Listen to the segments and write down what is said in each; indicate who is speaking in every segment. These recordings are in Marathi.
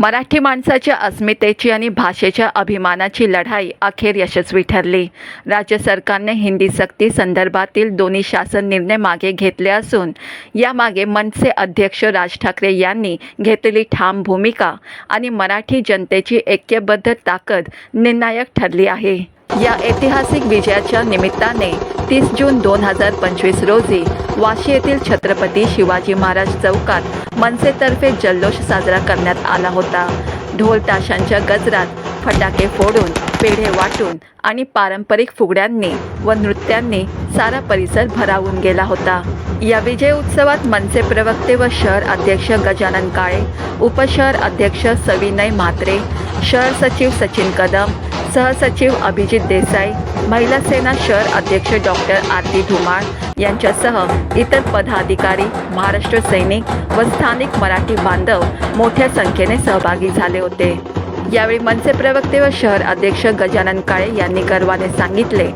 Speaker 1: मराठी माणसाच्या अस्मितेची आणि भाषेच्या अभिमानाची लढाई अखेर यशस्वी ठरली. राज्य सरकारने हिंदी सक्ती संदर्भातील दोन्ही शासन निर्णय मागे घेतले असून यामागे मनसे अध्यक्ष राज ठाकरे यांनी घेतलेली ठाम भूमिका आणि मराठी जनतेची ऐक्यबद्ध ताकद निर्णायक ठरली आहे. या ऐतिहासिक विजयाच्या निमित्ताने तीस जून दोन हजार पंचवीस रोजी वाशी येथील छत्रपती शिवाजी महाराज चौकात मनसेतर्फे जल्लोष साजरा करण्यात आला होता. ढोल ताशांच्या गजरात फटाके फोडून पेढे वाटून आणि पारंपरिक फुगड्यांनी व नृत्यांनी सारा परिसर भरावून गेला होता. या विजय उत्सवात मनसे प्रवक्ते व शहर अध्यक्ष गजानन काळे उपशहर अध्यक्ष सविनय म्हात्रे शहर सचिव सचिन कदम सहसचिव अभिजित देसाई महिला सेना शहर अध्यक्ष डॉक्टर आरती धुमाळ यांच्यासह इतर पदाधिकारी महाराष्ट्र सैनिक व स्थानिक मराठी बांधव मोठ्या संख्येने सहभागी झाले होते. यावेळी मनसे प्रवक्ते व शहर अध्यक्ष गजानन काळे यांनी गर्वाने सांगितले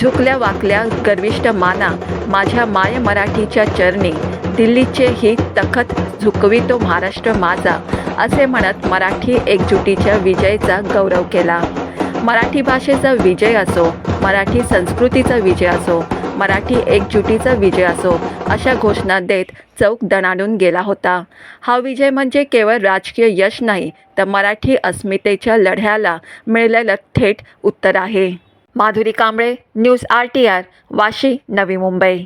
Speaker 1: झुकल्या वाकल्या गर्विष्ठ माना माझ्या माय मराठीच्या चरणी दिल्लीचे ही तखत झुकवितो महाराष्ट्र माझा असे म्हणत मराठी एकजुटीच्या विजयचा गौरव केला. मराठी भाषेचा विजय असो मराठी संस्कृतीचा विजय असो मराठी एकजुटीचा विजय असो अशा घोषणा देत चौक दणाडून गेला होता. हा विजय म्हणजे केवळ राजकीय यश नाही तर मराठी अस्मितेच्या लढ्याला मिळालेलं थेट उत्तर आहे. Madhuri Kamble news R T R Vashi Navi Mumbai.